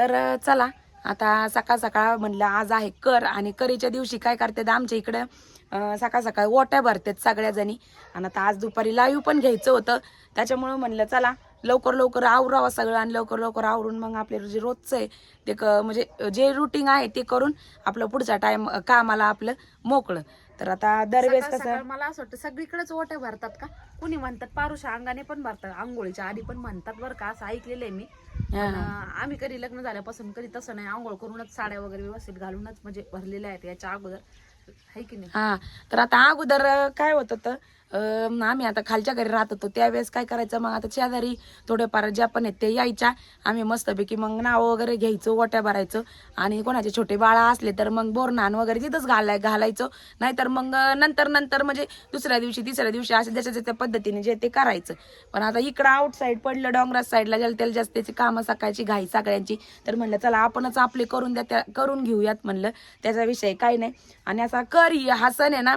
तर चला. आता सकाळ सकाळ म्हणलं आज आहे कर आणि करीच्या दिवशी काय करतात आमच्या इकडं? सकाळ सकाळ ओट्या भरतात सगळ्या जणी आणि आता आज दुपारी लाईव्ह पण घ्यायचं होतं. त्याच्यामुळं म्हणलं चला लवकर लवकर आवरावं सगळं आणि लवकर लवकर आवरून मग आपले जे रोजचं आहे ते क म्हणजे जे रुटीन आहे ते करून आपलं पुढचा टाइम कामाला आपलं मोकळं. तर आता दरवेळेस कसं मला असं वाटतं सगळीकडेच ओट्या भरतात का? कुणी म्हणतात पारुषा अंगाने पण भरतात आंघोळीच्या आधी पण म्हणतात बरं का असं ऐकलेलं आहे मी. आम्ही कधी लग्न झाल्यापासून कधी तसं नाही. आंघोळ करूनच साड्या वगैरे व्यवस्थित घालूनच म्हणजे भरलेल्या आहेत याच्या अगोदर. आहे की नाही? हा. तर आता अगोदर काय होत? आम्ही आता खालच्या घरी राहत होतो. त्यावेळेस काय करायचं मग आता शेजारी थोडेफार ज्या पण आहेत ते यायच्या. आम्ही मस्तपैकी मग नाव वगैरे घ्यायचो ओट्या भरायचो. आणि कोणाचे छोटे बाळा असले तर मग बोरनान वगैरे तिथंच घालाय घालायचो. नाहीतर मग नंतर नंतर म्हणजे दुसऱ्या दिवशी तिसऱ्या दिवशी असे ज्याच्या ज्याच्या पद्धतीने जे ते करायचं. पण आता इकडं आउटसाईड पडलं डोंगरा साईडला ज्याला त्याला जास्त त्याची कामं सकाळची घाई सगळ्यांची. तर म्हणलं चला आपणच आपले करून द्या त्या करून घेऊयात म्हणलं. त्याचा विषय काही नाही. आणि असा करी हा सण आहे ना.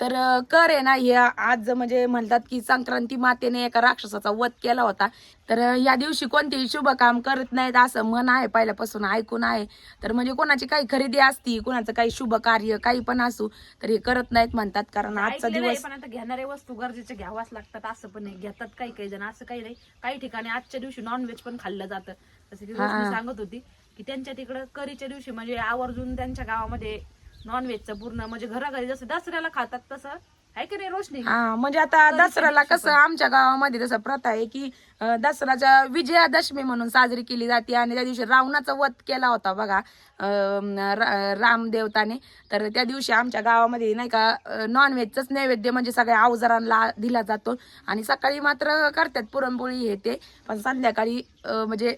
तर कर आहे ना हे आज म्हणजे म्हणतात की संक्रांती मातेने एका राक्षसाचा वध केला होता. तर या दिवशी कोणतेही शुभ काम करत नाहीत असं मन आहे पहिल्यापासून ऐकून आहे. तर म्हणजे कोणाची काही खरेदी असती कोणाचं काही शुभ कार्य काही पण असू तर हे करत नाहीत म्हणतात. कारण आजचा दिवस पण आता घेणारे वस्तू गरजेच्या घ्यावाच लागतात असं पण नाही घेतात काही काही जण असं काही नाही. काही ठिकाणी आजच्या दिवशी नॉनव्हेज पण खाल्लं जातं. जसं की. सांगत होती की त्यांच्या तिकडं करीच्या दिवशी म्हणजे आवर्जून त्यांच्या गावामध्ये नॉनव्हेजचं पूर्ण म्हणजे घराघरी जसं दसऱ्याला खातात तसं आहे की नाही रोशनी? हा म्हणजे आता दसऱ्याला कसं आमच्या गावामध्ये तसं प्रथा आहे की अं, दसऱ्याच्या विजयादशमी म्हणून साजरी केली जाते आणि त्या दिवशी रावणाचा वध केला होता बघा अं, रा- रामदेवताने तर त्या दिवशी आमच्या गावामध्ये नाही का नॉनव्हेजच नैवेद्य म्हणजे सगळ्या अवजारांना दिला जातो. आणि सकाळी मात्र करतात पुरणपोळी हे ते पण संध्याकाळी अं, म्हणजे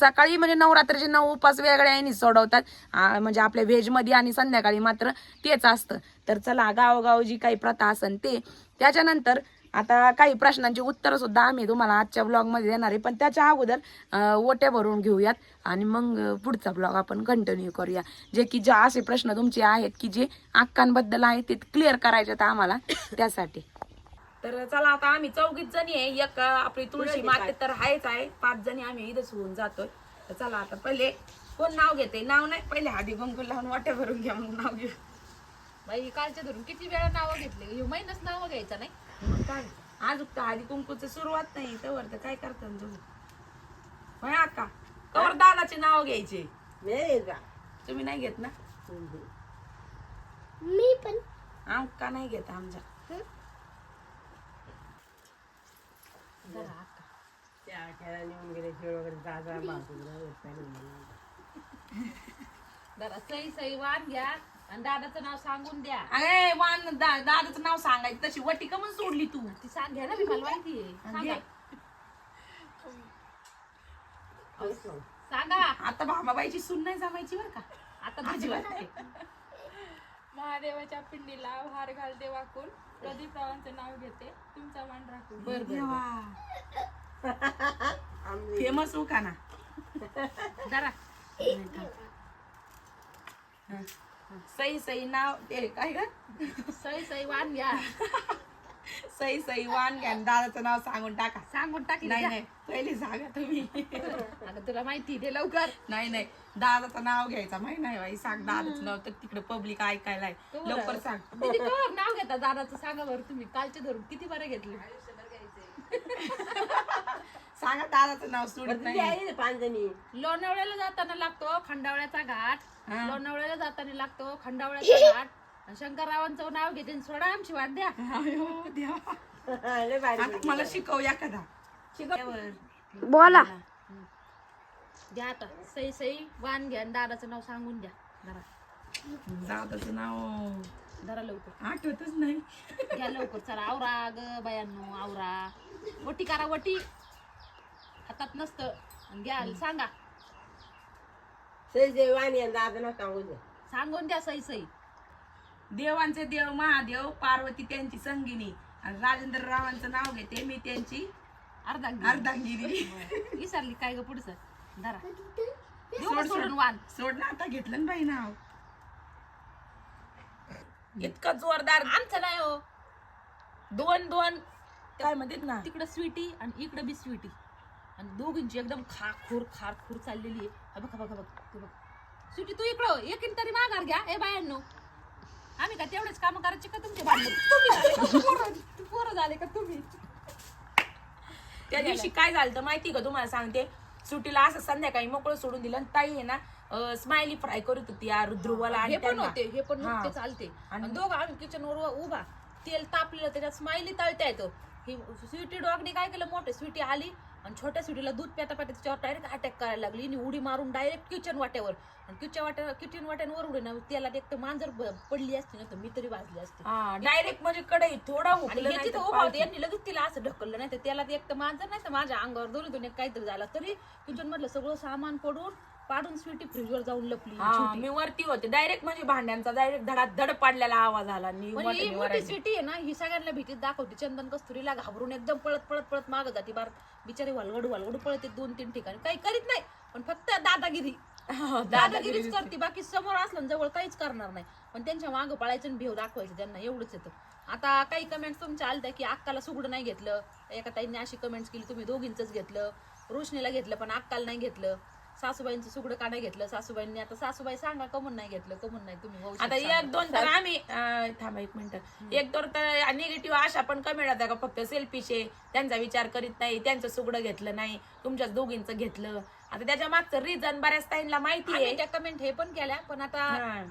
सकाळी म्हणजे नवरात्रीचे नऊ उपास वेगळ्या यांनी सोडवतात. म्हणजे आपल्या व्हेजमध्ये आणि संध्याकाळी मात्र तेच असतं. तर चला गावोगाव जी काही प्रथा असन ते. त्याच्यानंतर आता काही प्रश्नांची उत्तरं सुद्धा आम्ही तुम्हाला आजच्या ब्लॉगमध्ये देणार आहे. पण त्याच्या अगोदर ओट्या भरून घेऊयात आणि मग पुढचा ब्लॉग आपण कंटिन्यू करूया. जे की जे असे प्रश्न तुमचे आहेत की जे अक्कांबद्दल आहेत ते क्लिअर करायचे आहेत आम्हाला त्यासाठी. तर चला आता आम्ही चौघीच जणी आहे. एक आपली तुळशी माते तर आहेच आहे. पाच जणी आम्ही इथंच होऊन जातोय. तर चला आता पहिले कोण नाव घेते? नाव नाही पहिले आधी कुंकू लावून वाट्या भरून घ्या मग नाव घेऊ. बाई कालच्या धरून किती वेळा नावं घेतले? हे महिनच नावं घ्यायचं नाही. मग काय? आज तर आधी कुंकूची सुरुवात नाही. तर तर काय करतात तुम्ही? होय अक्का? कवर दादाचे नाव घ्यायचे. तुम्ही नाही घेत ना? मी पण. अक्का नाही घेत आमच्या. सई सई वाण घ्या आणि दादाचं नाव सांगून द्या. अरे वान दा- दादाचं नाव सांगायचं. तशी वटी का म्हणून सोडली तू. ती सांग घ्या ना मी मला माहिती आहे. सांगा. सांगा. आता भामाबाईची सून नाही जमायची बरं का? आता अजिबात नाही. महादेवाच्या पिंडीला हार घालते वाकून प्रदीप रावांचं नाव घेते. तुमचा मान राखून बर फेमस हो का ना? जरा. सई सई नाव ते काय ग? सई सई वाण घ्या. सई सई वान घ्या आणि दादाचं नाव सांगून टाका. सांगून टाकली नाही? नाही पहिले सांगा तुम्ही. अगं तुला माहिती दे लवकर. नाही नाही दादाचं नाव घ्यायचं माहिती नाही बाई. सांग दादाचं नाव तर तिकडे पब्लिक ऐकायला आहे. तो लवकर सांग. दीदी कवर नाव घेता दादाचं? सांगा बरं तुम्ही. कालचे धरून किती बरं घेतले? सांगा दादाचं नाव सोडत नाही. लोणावळ्याला जाताना लागतो खंडावळ्याचा घाट. हा. लोणावळ्याला जाताना लागतो खंडावळ्याचा घाट. आणि शंकररावांचं नाव घेते आणि सोडा आमची वाट द्या. अयो देवा. आता मला शिकव एखादा. शिकव. बोला. द्या आता. सई सई वाण घ्या आणि दादाचं नाव सांगून द्या. जरा दादाचं नाव जरा लवकर. आठवतच नाही. घ्या लवकर. चला आवरा ग बायांनो आवरा. वटी करा वटी. हातात नसतं. आणि घ्या सांगा. सांगून द्या सई सई. देवांचे देव महादेव पार्वती त्यांची संगिनी. आणि राजेंद्र रावांचं नाव घेते मी त्यांची अर्धा घे. अर्धांगिरी विसरली काय ग पुढचं? धरा. देऊ सोड. का सोडून वाण सोड ना आता घेतलं ना बाई नाव. इतकं जोरदार. आमचं नाही हो. दोन दोन. काय म्हणतात ना? तिकडं स्वीटी आणि इकडं बी स्वीटी. आणि दोघींची एकदम खाखूर खारखूर चाललेली आहे. हा बघ हा बघ हा बघ ते बघ. तू इकडं एकीन तरी माघार घ्या. ए बायांनो. आम्ही का तेवढेच काम करायचे का तुमचे भांडण तुम्ही झाले का? पोरं- पोरं झाले का तुम्ही? त्या दिवशी काय झालं माहिती का तुम्हाला सांगते? सुट्टीला असं संध्याकाळी मोकळं सोडून दिलं आणि ताई आहे ना स्माइली फ्राय करत होती या ध्रुवाला हे आणि पण त्यांना. होते हे पण हा. चालते आणि- आणि दोघं आम्ही किचन वर उभा. तेल तापलेलं त्याच्यात स्माइली तळता येतं ही स्वीटी डॉगने काय केलं मोठे स्वीटी आली आणि छोट्या स्वीटीला दूध प्याता प्याता तिच्यावर डायरेक्ट अटॅक करायला लागली. आणि उडी मारून डायरेक्ट किचन वाट्यावर. आणि किचन वाट्या किचन वाट्यांवर उडी ना त्याला एक तर मांजर पडली असती ना तर मी तरी वाजली असते. डायरेक्ट म्हणजे कडई थोडा आणि हुकलं नाही तिथं तर उभा होते. पालखी. यांनी लगेच तिला असं ढकललं नाही तर त्याला एक तर मांजर नाही तर माझ्या अंगावर दोन्ही दोन्ही काहीतरी झालं. तरी किचन मधलं सगळं सामान पडून पाडून स्वीटी फ्रीजवर जाऊन लपली हा छोटी. मी वरती होते. डायरेक्ट म्हणजे भांड्यांचा डायरेक्ट धडा धड पाडलेला आवाज आला. आणि मोठी वरायची. स्वीटी आहे ना ही सगळ्यांना भीतीत दाखवते. चंदन कस्तुरीला घाबरून एकदम पळत पळत पळत माग जाते. बार बिचारी वलगडू वलगडू पळते दोन तीन ठिकाणी. काही करीत नाही पण फक्त दादागिरी. हा, दादागिरीच करते. बाकी समोर असलं ना जवळ काहीच करणार नाही. पण त्यांच्या मागं पळायचं आणि भेव दाखवायचं त्यांना एवढंच येतं. आता काही कमेंट्स तुमच्या आलत्या की अक्काला सुगडं नाही घेतलं. एका ताईंनी अशी कमेंट्स केली तुम्ही दोघींच घेतलं. रोशनीला घेतलं पण अक्काला नाही घेतलं. सासूबाईंचं सुगडं का नाही घेतलं सासूबाईंनी आता सासूबाई सांगा कमून नाही घेतलं कमून नाही तुम्ही वंशात आता सांगा. एक दोन तर आम्ही अं, थांबा एक मिनिट. एक दोन तर निगेटिव्ह अशा पण कमी राहतात का फक्त सेल्फीचे त्यांचा विचार करीत नाही त्यांचं सुगडं घेतलं नाही तुमच्याच दोघींचं घेतलं. आता त्याच्या मागचं रिझन बऱ्याच ताईंना माहिती आम्ही आहे. त्या कमेंट हे पण केल्या पण आता हा.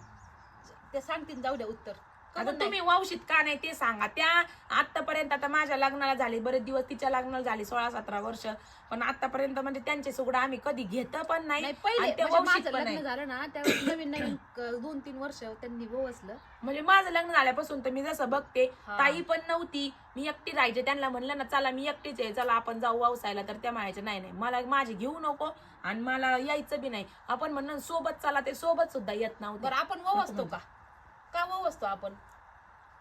ते सांगतील जाऊ द्या उत्तर. आता तुम्ही वंशित का नाही ते सांगा. त्या आतापर्यंत आता माझ्या लग्नाला झाले बरेच दिवस तिच्या लग्नाला झाले सोळा सतरा वर्ष. पण आतापर्यंत म्हणजे त्यांचे सुगडं आम्ही कधी घेत पण नाही. नाही पहिले आणि ते म्हणजे वंशित माझं पण लग्न नाही. झालं ना त्यावेळेस नवीन नवीन क- दोन तीन वर्ष त्यांनी बसलं म्हणजे माझं लग्न झाल्यापासून तर मी जसं बघते हा. ताई पण नव्हती. मी एकटी राहायचे त्यांना म्हणलं ना चला मी एकटीच आहे चला आपण जाऊ व्यवसायला तर त्या म्हणायच्या नाही नाही मला माझी घेऊ नको आणि मला यायचं बी नाही. आपण म्हणलं सोबत चला ते सोबत सुद्धा येत नव्हते. बरं आपण वव असतो का? का वव असतो आपण?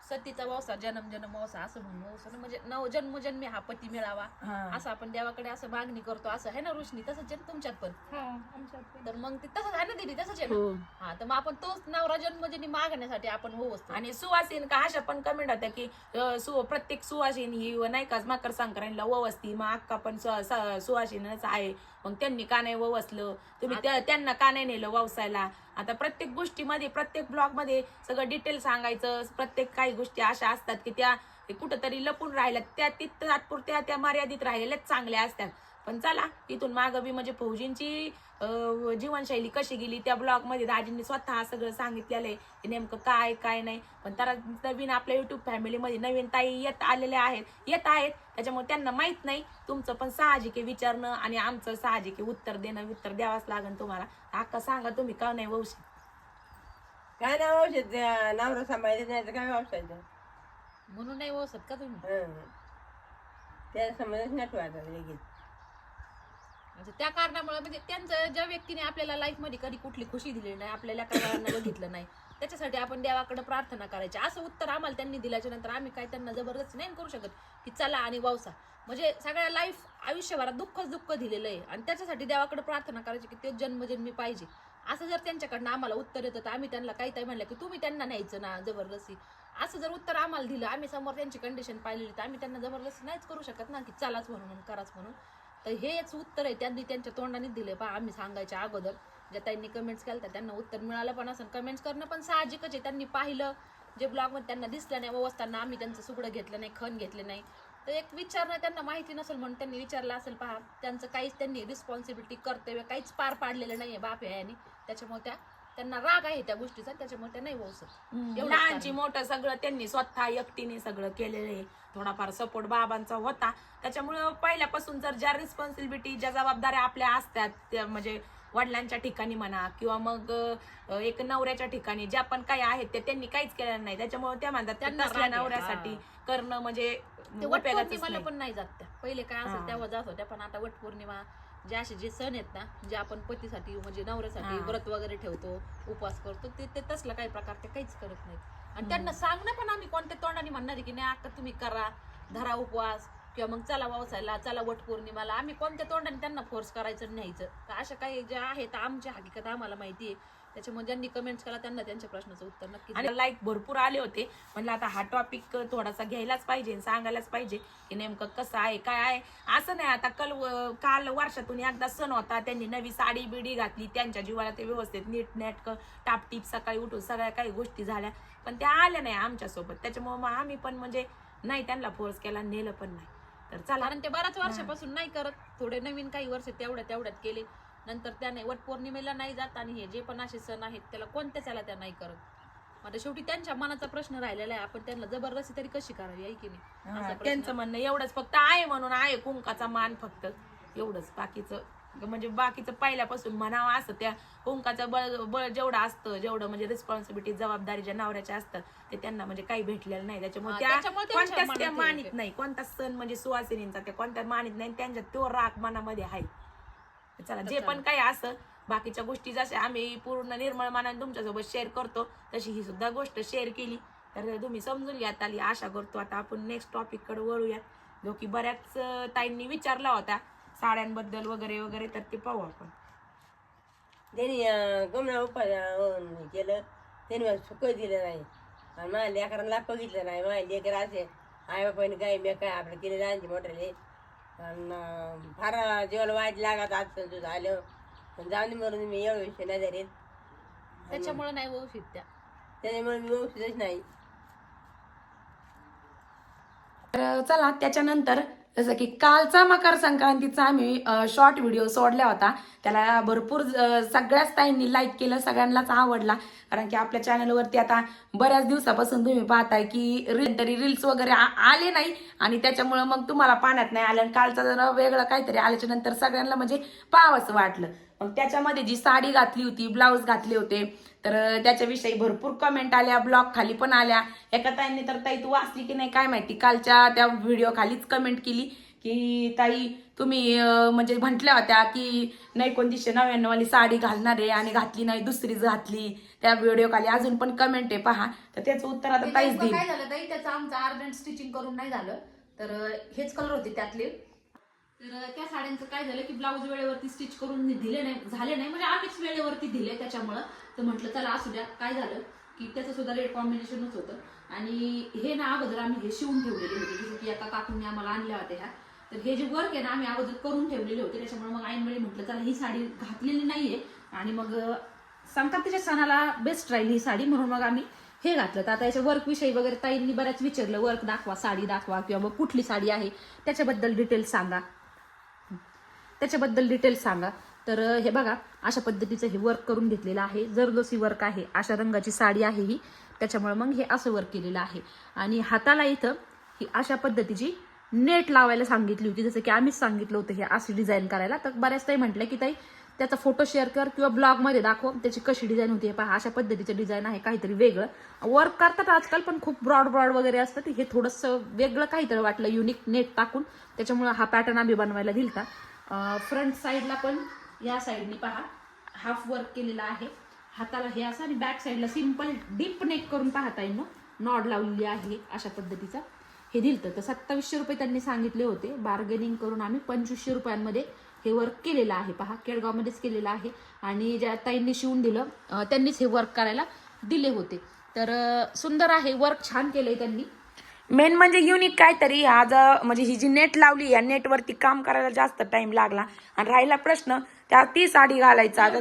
सतीचा ववसा जन्म जन्म ववसा असं म्हणून ववसा म्हणजे नव जन्मजन्मी हा पती मिळावा. हा. असं आपण देवाकडे असं मागणी करतो. असं आहे ना रोशनी? तसंच आहे ना तुमच्यात पण. हा आमच्यात पण. तर मग ते तसंच आहे ना दिदी? तसंच आहे ना? हो. हा तर मग आपण तोच नवरा जन्मजन्मी मागण्यासाठी आपण वव असतो आणि सुवासीन का अशा पण कमेंट होत्या की अं, सु प्रत्येक सुवासीन ही नाही का मकर संक्रांतीला ववसती. मग अक्का पण सु- स- सुवासिनीच आहे. मग त्यांनी का नाही ववसलं? तुम्ही त्या- त्यांना का नाही नेलं व्यवसायाला आता प्रत्येक गोष्टीमध्ये प्रत्येक ब्लॉगमध्ये सगळं डिटेल सांगायचं प्रत्येक काही गोष्टी अशा असतात की त्या कुठंतरी लपून राहिल्या त्या तिथं तात्पुरत्या त्या मर्यादित राहिलेल्याच चांगल्या असतात. पण चला इथून मागं बी म्हणजे फौजींची जीवनशैली कशी गेली त्या ब्लॉगमध्ये दाजींनी स्वतः सगळं सांगितलेलं आहे की नेमकं काय काय नाही. पण तर नवीन आपल्या युट्यूब फॅमिलीमध्ये नवीन ताई येत आलेल्या आहेत येत आहेत. त्याच्यामुळे त्यांना माहीत नाही तुमचं पण साहजिक आहे विचारणं आणि आमचं साहजिक आहे उत्तर देणं उत्तर द्यावंच लागेल तुम्हाला. अक्का सांगा तुम्ही का नाही वंशी? काय नाही औषध नवरा सांभाळायचं नाही तर काय औषध म्हणून नाही ववसत का तुम्ही? त्याला समजच नाही वाटत लगेच. म्हणजे त्या कारणामुळे म्हणजे त्यांचं ज्या व्यक्तीने आपल्याला लाईफमध्ये कधी कुठली खुशी दिली नाही आपल्या लेकरांना बघितलं नाही त्याच्यासाठी आपण देवाकडे प्रार्थना करायची. असं उत्तर आम्हाला त्यांनी दिल्याच्या नंतर आम्ही काय त्यांना जबरदस्ती नाही करू शकत की चला आणि वावसा. म्हणजे सगळ्या लाईफ आयुष्यभरात दुःखच दुःख दिलेलं आहे. आणि त्याच्यासाठी देवाकडे प्रार्थना करायची की ते जन्मजन्मी पाहिजे. असं जर त्यांच्याकडनं आम्हाला उत्तर येतं तर आम्ही त्यांना काही काही म्हणलं की तुम्ही त्यांना न्यायचं ना जबरदस्ती. असं जर उत्तर आम्हाला दिलं आम्ही समोर त्यांची कंडिशन पाहिलेली तर आम्ही त्यांना जबरदस्ती नाहीच करू शकत ना की चलाच म्हणून कराच म्हणून. तर हेच उत्तर आहे. त्यांनी त्यांच्या तोंडाने दिले पहा आम्ही सांगायच्या अगोदर ज्या त्यांनी कमेंट्स केल्या तर त्यांना उत्तर मिळालं पण असेल कमेंट्स करणं पण साहजिकच आहे. त्यांनी पाहिलं. जे ब्लॉगमध्ये त्यांना दिसलं नाही वसताना आम्ही त्यांचं सुगडं घेतलं नाही खण घेतले नाही. तर एक विचारणं त्यांना माहिती नसेल म्हणून त्यांनी विचारलं असेल पहा त्यांचं काहीच त्यांनी रिस्पॉन्सिबिलिटी कर्तव्य काहीच पार पाडलेलं नाही आहे बाप याने. त्याच्यामुळे त्या त्यांना राग आहे त्या गोष्टीचा त्याच्यामुळे त्या नाही वसत लहानची. मोठं सगळं त्यांनी स्वतः एकटीने सगळं केलेलं आहे थोडाफार सपोर्ट बाबांचा होता त्याच्यामुळं पहिल्यापासून जर ज्या रिस्पॉन्सिबिलिटी ज्या जबाबदाऱ्या आपल्या असतात त्या म्हणजे वडिलांच्या ठिकाणी म्हणा किंवा मग एक नवऱ्याच्या ठिकाणी ज्या पण काही आहेत ते त्यांनी काहीच केलेलं नाही त्याच्यामुळे त्या म्हणतात त्यांना नवऱ्यासाठी. करणं म्हणजे. पण नाही जात त्या पहिले काय. असेल तेव्हा जात होत्या पण आता वटपौर्णिमा जे असे जे सण आहेत ना जे आपण पतीसाठी म्हणजे नवऱ्यासाठी हा. व्रत वगैरे ठेवतो उपवास करतो ते ते तसलं काही प्रकार ते काहीच करत नाहीत. आणि त्यांना सांगणं पण आम्ही कोणत्या तोंडाने म्हणणार आहे की नाही आता तुम्ही करा धरा उपवास किंवा मग चला व्यवसायला चला वट पौर्णिमाला. आम्ही कोणत्या तोंडाने त्यांना फोर्स करायचं आणि न्यायचं? तर अशा काही ज्या आहेत आमच्या हकीकत आम्हाला माहिती आहे. त्याच्यामुळे ज्यांनी कमेंट्स केला त्यांना त्यांच्या प्रश्नाचं उत्तर नक्की आणि लाईक भरपूर आले होते. म्हणलं आता हा टॉपिक थोडासा घ्यायलाच पाहिजे सांगायलाच पाहिजे की नेमकं कसं आहे काय आहे. असं नाही आता कल काल वर्षातून एकदा सण होता. त्यांनी नवी साडी बिडी घातली. त्यांच्या जीवाला ते व्यवस्थित नीट नेटकं टापटीप सकाळी उठून सगळ्या काही गोष्टी झाल्या. पण त्या आल्या नाही आमच्यासोबत. त्याच्यामुळे मग आम्ही पण म्हणजे नाही त्यांना फोर्स केला नेलं पण नाही. तर चला. कारण ते बऱ्याच वर्षापासून नाही करत. थोडे नवीन काही वर्ष तेवढ्या तेवढ्यात केले. नंतर त्याने वट पौर्णिमेला नाही जात आणि हे जे पण असे सण आहेत त्याला कोणत्याच याला त्या नाही करत. आता शेवटी त्यांच्या मनाचा प्रश्न राहिलेला आहे आपण त्यांना जबरदस्ती तरी कशी करावी आहे की नाही? असा प्रश्न. त्यांचं म्हणणं एवढंच फक्त आहे म्हणून आहे कुंकाचा मान फक्त. एवढंच. बाकीचं म्हणजे बाकीचं पहिल्यापासून म्हणावं असं त्या कुंकाचं बळ बळ जेवढं असतं जेवढं म्हणजे रिस्पॉन्सिबिलिटी जबाबदारी ज्या नवऱ्याच्या असतात ते त्यांना म्हणजे काही भेटलेलं नाही. त्याच्यामुळे हा, त्या त्याच्यामुळे त्यांच्या कोणत्याच त्या मनात. नाही. कोणता सण म्हणजे सुवासिनींचा त्या कोणत्या मानित नाही त्यांच्या तो राग मनामध्ये आहे. चला जे पण काही असं बाकीच्या गोष्टी जशा आम्ही पूर्ण निर्मळ मनाने तुमच्यासोबत शेअर करतो तशी ही सुद्धा गोष्ट शेअर केली. तर तुम्ही समजून घ्यात आली आशा करतो आता आपण नेक्स्ट टॉपिककडे वळूयात. जो की बऱ्याच ताईंनी विचारला होता साड्यांबद्दल वगैरे वगैरे तर ते पाहू आपण. त्यांनी गमना उपाय केलं. त्यांनी मला सुख दिलं नाही. आणि माझ्या लेकरांना बघितलं नाही. माझ्या लेकर असे आई बापाने काय मी काय आपलं केले लहानचे मोठ्याले. आणि फार जेवण वाईट लागत आज तुझं आलं. पण जाऊन म्हणून मी एवढं विषय नाही धरेन त्याच्यामुळे नाही व्यवस्थित त्या त्याच्यामुळे मी व्यवस्थितच नाही. तर चला त्याच्यानंतर जसं की कालचा मकर संक्रांतीचा आम्ही शॉर्ट व्हिडिओ सोडला होता. त्याला भरपूर सगळ्याच ताईंनी लाईक केलं सगळ्यांनाच आवडला. कारण की आपल्या चॅनलवरती आता बऱ्याच दिवसापासून तुम्ही पाहताय की रील तरी रील्स वगैरे आ- आले नाही. आणि त्याच्यामुळं मग तुम्हाला पाण्यात नाही आलं. आणि कालचा जरा वेगळं काहीतरी आल्याच्यानंतर सगळ्यांना म्हणजे पाहावंसं वाटलं. मग त्याच्यामध्ये जी साडी घातली होती ब्लाऊज घातले होते तर त्याच्याविषयी भरपूर कमेंट आल्या ब्लॉग खाली पण आल्या. एका ताईंनी तर ताई तू वाचली की नाही? काय माहिती? कालच्या त्या व्हिडिओ खालीच कमेंट केली की ताई तुम्ही म्हणजे म्हटल्या होत्या की नाही एकोणतीसशे नव्याण्णव वाली साडी घालणार आहे आणि घातली नाही दुसरीच घातली. त्या व्हिडिओ खाली अजून पण कमेंट आहे पहा. तर त्याचं उत्तर आता ताईच देईल. काय झालं ताई? त्याचं आमचं अर्जंट स्टिचिंग करून नाही झालं. तर हेच कलर होते त्यातले. तर त्या साड्यांचं काय झालं की ब्लाऊज वेळेवरती स्टिच करून दिले नाही झाले नाही म्हणजे आम्हीच वेळेवरती दिले त्याच्यामुळं. तर म्हटलं चला असू द्या. काय झालं की त्याचं सुद्धा रेड कॉम्बिनेशनच होतं. आणि हे ना अगोदर आम्ही हे शिवून ठेवलेले होते. जसं की एका काकूंनी आम्हाला आणल्या होत्या ह्या. तर हे जे वर्क आहे ना आम्ही अगोदर करून ठेवलेले होते. त्याच्यामुळे मग ऐनवेळी म्हटलं चला ही साडी घातलेली नाहीये. आणि मग सांगतात संक्रांतीच्या सणाला बेस्ट राहील ही साडी. म्हणून मग आम्ही हे घातलं. तर आता याच्या वर्कविषयी वगैरे ताईंनी बऱ्याच विचारलं. वर्क दाखवा साडी दाखवा किंवा मग कुठली साडी आहे त्याच्याबद्दल डिटेल्स सांगा. त्याच्याबद्दल डिटेल सांगा. तर हे बघा अशा पद्धतीचं हे वर्क करून घेतलेलं आहे. जरदोसी वर्क आहे अशा रंगाची साडी आहे ही त्याच्यामुळे मग हे असं वर्क केलेलं आहे. आणि हाताला इथं ही अशा पद्धतीची नेट लावायला सांगितली होती. जसं की आम्हीच सांगितलं होतं हे अशी डिझाईन करायला. तर बऱ्याच ताई म्हटलं की ताई त्याचा फोटो शेअर कर किंवा ब्लॉगमध्ये दाखव. त्याची कशी डिझाईन होती हे पहा. अशा पद्धतीचं डिझाईन आहे काहीतरी वेगळं. वर्क करतात आजकाल पण खूप ब्रॉड ब्रॉड वगैरे असतं. हे थोडंसं वेगळं काहीतरी वाटलं युनिक नेट टाकून. त्याच्यामुळे हा पॅटर्न आम्ही बनवायला दिलता. फ्रंट साईडला पण या साईडनी पहा. हाफ वर्क केलेला आहे. हाताला हे असं आणि बॅक साईडला सिंपल डीप नेक करून पाहता येईल नॉड लावलेली आहे अशा पद्धतीचा. हे दिलं तर सत्तावीसशे रुपये त्यांनी सांगितले होते. बार्गेनिंग करून आम्ही पंचवीसशे रुपयांमध्ये हे वर्क केलेलं आहे. पहा केडगावमध्येच केलेलं आहे. आणि ज्या ताईंनी शिवून दिलं त्यांनीच हे वर्क करायला दिले होते. तर सुंदर आहे. वर्क छान केलंय त्यांनी. मेन म्हणजे युनिक काहीतरी. आज म्हणजे ही जी नेट लावली या नेटवरती काम करायला जास्त टाइम लागला. आणि राहिला प्रश्न त्या ती साडी घालायचा. आता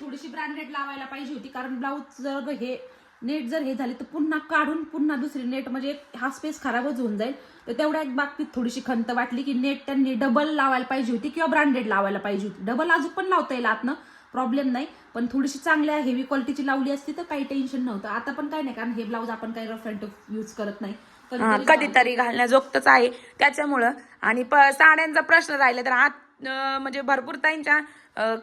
थोडीशी ब्रँडेड लावायला पाहिजे होती. कारण ब्लाऊज जर हे नेट जर हे झाले तर पुन्हा काढून पुन्हा दुसरी नेट म्हणजे हा स्पेस खराबच होऊन जाईल. तर तेवढ्या एक बाबतीत थोडीशी खंत वाटली की नेट त्यांनी डबल लावायला पाहिजे होती किंवा ब्रँडेड लावायला पाहिजे होती. डबल अजून पण लावता येईल आतनं. प्रॉब्लेम नाही पण थोडीशी चांगल्या हेवी क्वालिटीची लावली असती तर काही टेन्शन नव्हतं. आता पण काय नाही कारण हे ब्लाऊज आपण काही रफ अँड यूज करत नाही. कधीतरी घालण्याजोगतच आहे. त्याच्यामुळं आणि साड्यांचा प्रश्न राहिला तर आत म्हणजे भरपूर ताईंच्या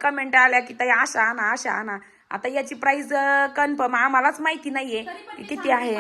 कमेंट आल्या की ताई अशा आणा अशा आणा. आता याची प्राइस कन्फर्म आम्हालाच माहिती नाहीये किती आहे.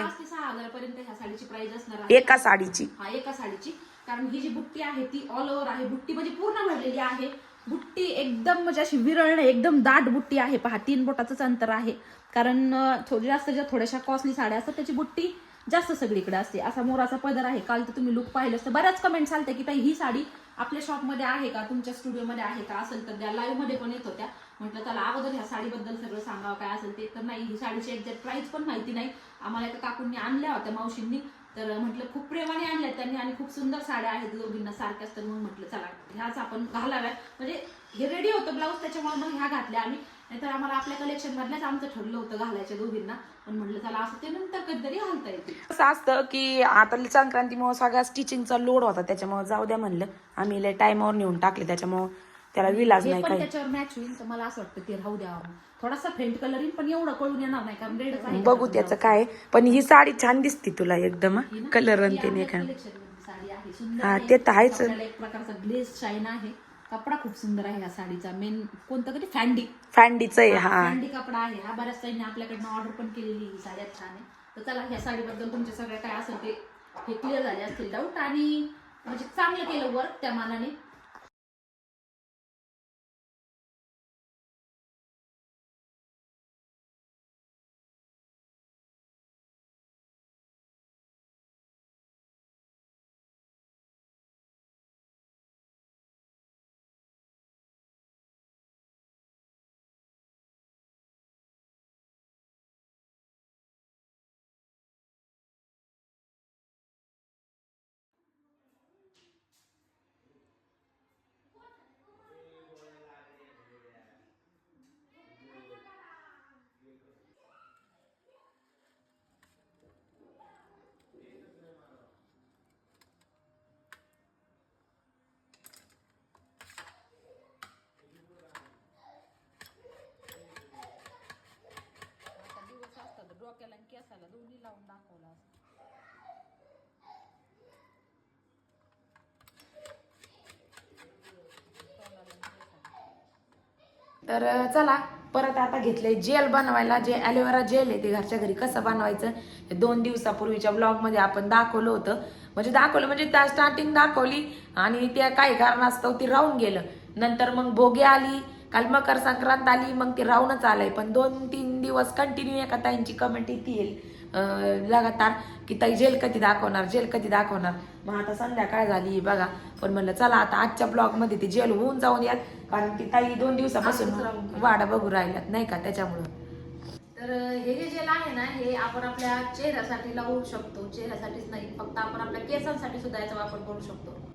एका साडीची. हा एका साडीची. कारण ही जी बुट्टी आहे ती ऑल ओव्हर आहे. बुट्टी म्हणजे पूर्ण भरलेली आहे. बुट्टी एकदम म्हणजे अशी विरळ नाही एकदम दाट बुट्टी आहे. पहा तीन बोटाचंच अंतर आहे. कारण थोडी जास्त ज्या थोड्याशा कॉस्टली साड्या असतात त्याची बुट्टी जास्त सगळीकडे असते. असा मोराचा पदर आहे. काल तर तुम्ही लुक पाहिलं असतं. बऱ्याच कमेंट चालते की ताई ही साडी आपल्या शॉपमध्ये आहे का? तुमच्या स्टुडिओमध्ये आहे का? असेल तर त्या लाईव्हमध्ये पण येत होत्या. म्हटलं त्याला अगोदर ह्या साडीबद्दल सगळं सांगावं. काय असेल ते तर नाही. ही साडीची एक्झॅक्ट प्राईस पण माहिती नाही. आम्हाला एका काकूंनी आणल्या होत्या मावशींनी. तर म्हटलं खूप प्रेमाने आणल्या त्यांनी आणि खूप सुंदर साड्या आहेत दोघींना सारख्याच तर मग म्हटलं चला ह्याच आपण घालाव्या. म्हणजे हे रेडी होतं ब्लाऊज त्याच्यामुळे मग ह्या घातल्या आम्ही. नाहीतर आम्हाला आपल्या कलेक्शन मधल्याच आमचं ठरलं होतं घालायच्या दोघींना. पण म्हटलं चला असं ते नंतर कधीतरी घालता येते असं असतं की आता संक्रांतीमुळे सगळ्या स्टिचिंगचा लोड होता त्याच्यामुळे जाऊ द्या म्हणलं. आम्ही लय टायमावर नेऊन टाकले त्याच्यामुळे त्याला विलाज नाही पण काही. त्याच्यावर मॅच होईल तर मला असं वाटतं ते राहू द्यावं थोडासा फेंट कलर येईल पण एवढं कळून येणार नाही कारण रेडच आहे. बघू त्याचं काय पण ही साडी छान दिसते तुला एकदम? कलर ही त्याने आपल्या काय साडी आहे सुंदर हा, आहे. ते तर आहेच. आपल्याला एक प्रकारचा ग्लेस शाईन आहे. कपडा खूप सुंदर आहे या साडीचा. मेन कोणतं कधी फॅन्डी फॅन्डीच आहे हा. फॅन्डी कपडा आहे. हा बऱ्याच ताईंनी आपल्याकडनं ऑर्डर पण केलेली ही साड्या छान आहे. तर चला ह्या साडीबद्दल तुमचे सगळे काय असेल ते हे क्लिअर झाले असतील डाऊट आणि म्हणजे चांगलं केलं वर्क त्या मानाने. डोक्याला दोन्ही लावून दाखवला तर चला परत आता घेतले जेल बनवायला. जे ॲलोवेरा जेल आहे ते घरच्या घरी कसं बनवायचं हे दोन दिवसापूर्वीच्या ब्लॉगमध्ये आपण दाखवलं होतं. म्हणजे दाखवलं म्हणजे त्या स्टार्टिंग दाखवली आणि त्या काही कारणास्तव ती राहून गेलं. नंतर मग भोगे आली काल मकर संक्रांत आली मग ती राहूनच आलंय. पण दोन तीन दिवस कंटिन्यू एका ताईंची कमेंट येते. येईल अं, लगातार की ताई जेल कधी दाखवणार? जेल कधी दाखवणार? मग आता संध्याकाळ झाली बघा. पण म्हणलं चला आता आजच्या ब्लॉगमध्ये ती जेल होऊन जाऊन यात कारण ती ताई दोन दिवसापासून. वाडा बघू राहिल्यात नाही का? त्याच्यामुळं. तर हे जे जेल आहे ना हे आपण आपल्या चेहऱ्यासाठी लावू शकतो. चेहऱ्यासाठीच नाही फक्त आपण आपल्या केसांसाठी सुद्धा याचा वापर करू शकतो.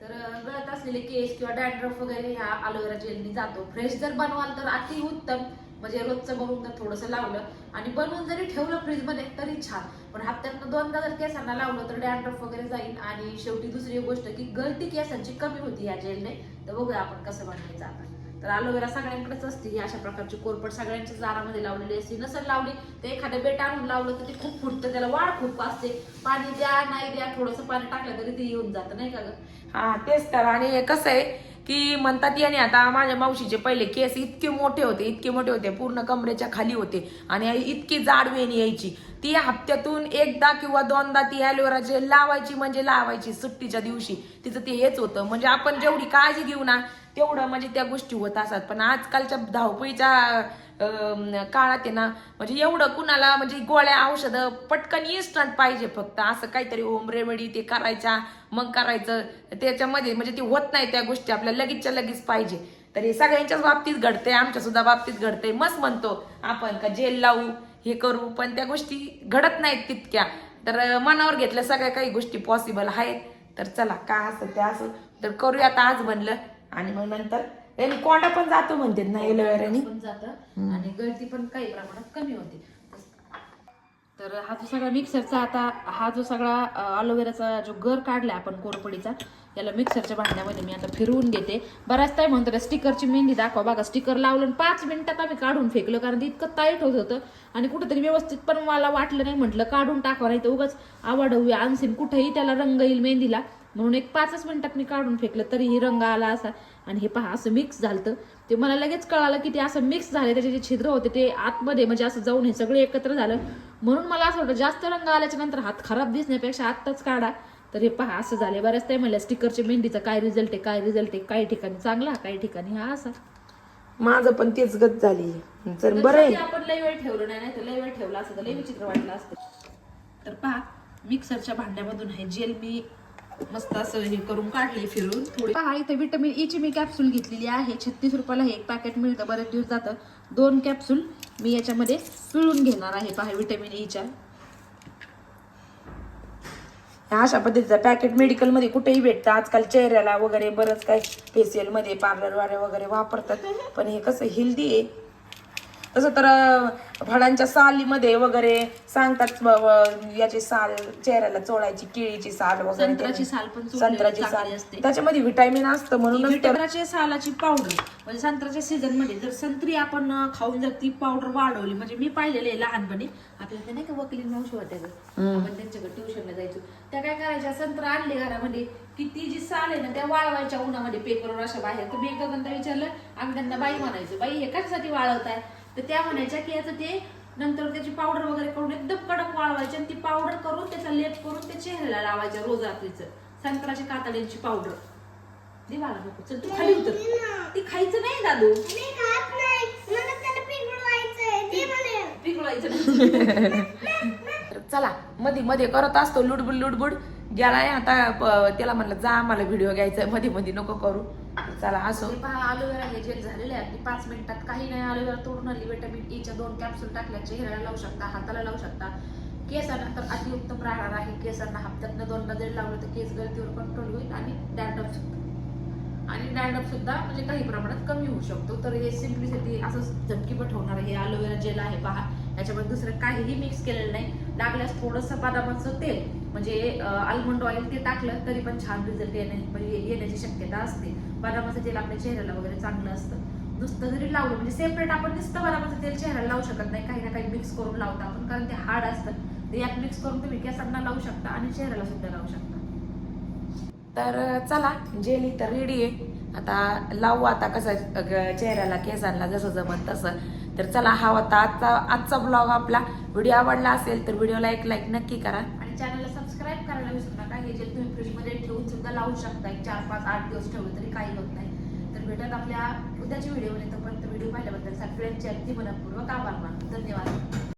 तर गळत असलेले केस किंवा डॅन्ड्रफ वगैरे ह्या अलोवेरा जेलनी जातो. फ्रेश जर बनवाल तर अति उत्तम. म्हणजे रोजचं बनवून जर थोडंसं लावलं आणि बनवून जरी ठेवलं फ्रीजमध्ये तरी छान. पण हप्त्यातनं दोनदा जर केसांना लावलं तर डॅन्ड्रफ वगैरे जाईल. आणि शेवटी दुसरी गोष्ट की गळती केसांची कमी होती या जेलने तर बघूया आपण कसं बनवायचं आता. तर अलोवेरा सगळ्यांकडेच असते. ही अशा प्रकारची कोरपड सगळ्यांच्या जारामध्ये लावलेली असते. नसेल लावली तर एखाद्या बेट आणून लावलं तर ते खूप फुटतं. त्याला वाढ खूप असते. पाणी द्या नाही द्या थोडंसं पाणी टाकलं तरी ते येऊन जातं नाही का गं? हा तेच तर. आणि कसं आहे की म्हणतात याने आता माझ्या मावशीचे पहिले केस इतके मोठे होते इतके मोठे होते पूर्ण कमरेच्या खाली होते. आणि इतकी जाड वेणी यायची. ती हप्त्यातून एकदा किंवा दोनदा ती ॲलोवेरा जेल लावायची म्हणजे लावायची सुट्टीच्या दिवशी. तिचं ते हेच होतं. म्हणजे आपण जेवढी काळजी घेऊ ना तेवढं म्हणजे त्या गोष्टी होत असतात. पण आजकालच्या धावपळीच्या काळात आहे ना म्हणजे एवढं कुणाला म्हणजे गोळ्या औषधं पटकन इन्स्टंट पाहिजे फक्त. असं काहीतरी होम रेमेडी ते करायच्या मग करायचं. त्याच्यामध्ये म्हणजे ते होत नाही त्या गोष्टी. आपल्या लगेचच्या लगेच पाहिजे. तर हे सगळ्यांच्याच बाबतीत घडतंय आमच्या सुद्धा बाबतीत घडतंय. मस्त म्हणतो आपण का जेल लावू हे करू पण त्या गोष्टी घडत नाहीत तितक्या. तर मनावर घेतल्या सगळ्या काही गोष्टी पॉसिबल आहेत. तर चला काय असं ते असं. तर करूया आता आज बनलं. आणि मग नंतर यांनी कोंडा पण जातो म्हणते ना एलोवेरानी. पण जातं. आणि गळती पण काही प्रमाणात कमी होते. तर हा जो सगळा मिक्सरचा आता हा जो सगळा अलोवेराचा जो गर काढलाय आपण कोरपडीचा याला मिक्सरच्या भांड्यामध्ये मी आता फिरवून घेते. बऱ्याच टाइम म्हणतो स्टिकरची मेहंदी दाखवा बघा स्टिकर लावलं आणि पाच मिनिटात आम्ही काढून फेकलं कारण ते इतकं टाईट होत होतं. आणि कुठेतरी व्यवस्थित पण मला वाटलं नाही म्हटलं काढून टाकावं नाही तर उगाच आवडवूया आणसीन कुठेही त्याला रंग येईल मेहंदीला. म्हणून एक पाचच मिनिटात मी काढून फेकलं तरीही रंग आला असा. आणि हे पहा असं मिक्स झालं ते मला लगेच कळालं की ते असं मिक्स झाले त्याचे जे छिद्र होते ते आतमध्ये म्हणजे असं जाऊन हे सगळे एकत्र झालं. म्हणून मला असं वाटतं जास्त रंग आल्याच्यानंतर हात खराब दिसण्यापेक्षा आत्ताच काढा. तर हे पहा असं झाले बऱ्याच टाइम म्हणलं स्टिकरच्या मेहंदीचा काय रिझल्ट आहे काय रिझल्ट आहे? काही ठिकाणी चांगला काही ठिकाणी हा असा. माझं पण तेच गत झाली. तर बरं आहे. आपण लय वेळ ठेवलं नाही नाही तर लय वेळ ठेवला असतं तर लय विचित्र वाटलं असतं. तर पहा मिक्सरच्या भांड्यामधून हे जेल मी मस्त असं हे करून काढले फिरून. थोडी पहा इथे विटॅमिन ई ची मी कॅप्सूल घेतलेली आहे. छत्तीस रुपयाला हे एक पॅकेट मिळतं. बरेच दिवस जातं. दोन कॅप्सूल मी याच्यामध्ये पिळून घेणार आहे. पहा विटॅमिन ईच्या ह्या अशा पद्धतीचं पॅकेट मेडिकलमध्ये कुठेही भेटतं. आजकाल चेहऱ्याला वगैरे बरंच काय फेशियलमध्ये पार्लरवाले वगैरे वापरतात. पण हे कसं हेल्दी आहे. तसं तर फळांच्या सालीमध्ये वगैरे सांगतात याची साल चेहऱ्याला चोळायची केळीची साल वगैरे संत्र्याची साल पण संत्र्याची साल. असते. त्याच्यामध्ये व्हिटॅमिन असतं म्हणूनच तर विटॅमिनाच्या सालाची पावडर म्हणजे संत्र्याच्या सीझनमध्ये जर संत्री आपण खाऊन जर ती पावडर वाढवली म्हणजे मी पाहिलेले आहे लहानपणी आपल्याला ते नाही का वकिली मावशी होत्या गं, आपण त्यांच्याकडे ट्युशनला जायचो. त्या काय करायच्या संत्र आणले घरामध्ये की ती जी साल आहे ना त्या वाळवायच्या उन्हामध्ये पेपरवर अशा बाहेर. तर मी एकदा त्यांना विचारलं आम्ही त्यांना बाई म्हणायचो बाई हे कशासाठी वाळवताय? तर त्या म्हणायच्या की याचं ते नंतर त्याची पावडर वगैरे करून एकदम कडक वाळवायची आणि ती पावडर करून त्याचा लेप करून त्या चेहऱ्याला लावायच्या रोज रात्रीचं. संत्राच्या कातड्यांची पावडर दे बाळा नको चल तू खाली उतर. ती खायचं नाही दादू. पिकवायचं नाही. तर चला मध्ये मध्ये करत असतो लुडबुड लुडबुड. गेलाय आता त्याला म्हणलं जा मला व्हिडिओ घ्यायचा मध्ये मध्ये नको करू. चला असो. पहा अलोवेरा हे जेल झालेले आहे. अगदी पाच मिनिटात काही नाही अलोवेरा तोडून आली. विटॅमिन ईच्या e दोन कॅप्सूल टाकल्या. चेहऱ्याला लावू शकता हाताला लावू शकता. केसांना तर अतिउत्तम राहणार आहे. केसांना हप्त्यातनं दोनदा जरी लावलं तर केस गळतीवर कंट्रोल होईल आणि डॅन्ड्रफ सुद्धा आणि डॅन्ड्रफ सुद्धा म्हणजे काही प्रमाणात कमी होऊ शकतो. तर हे सिम्प्लिसिटी असं झटकीपट होणार हे अलोवेरा जेल आहे पहा. याच्यामध्ये दुसरं काहीही मिक्स केलेलं नाही. लागल्यास थोडंसं बदामाचं तेल म्हणजे आल्मंड ऑइल ते टाकलं तरी पण छान रिझल्ट येण्या म्हणजे येण्याची शक्यता असते. बदामाचं तेल आपल्या चेहऱ्याला वगैरे चांगलं असतं. नुसतं जरी लावलं म्हणजे सेपरेट आपण नुसतं बदामाचं तेल चेहऱ्याला लावू शकत नाही. काही ना काही मिक्स करून लावतो आपण कारण ते हार्ड असतं. ते यात मिक्स करून तुम्ही केसांना लावू शकता आणि चेहऱ्याला सुद्धा लावू शकता. तर चला जेली तर रेडी आहे. आता लावू आता कसं चेहऱ्याला केसांना जसं जमत तसं. तर चला हा होता आजचा आजचा ब्लॉग आपला. व्हिडिओ आवडला असेल तर व्हिडिओला एक लाईक नक्की करा. आणि चॅनलला सबस्क्राईब करायला विसरू नका. हे जे तुम्ही फ्रीजमध्ये ठेवून सुद्धा लावू शकता एक चार पाच आठ दिवस ठेवलं तरी काही होत नाही. तर भेटत आपल्या उद्याच्या व्हिडिओमध्ये तोपर्यंत व्हिडिओ पाहिल्याबद्दल सगळ्यांचे अगदी मनपूर्वक आभार मानतो. धन्यवाद.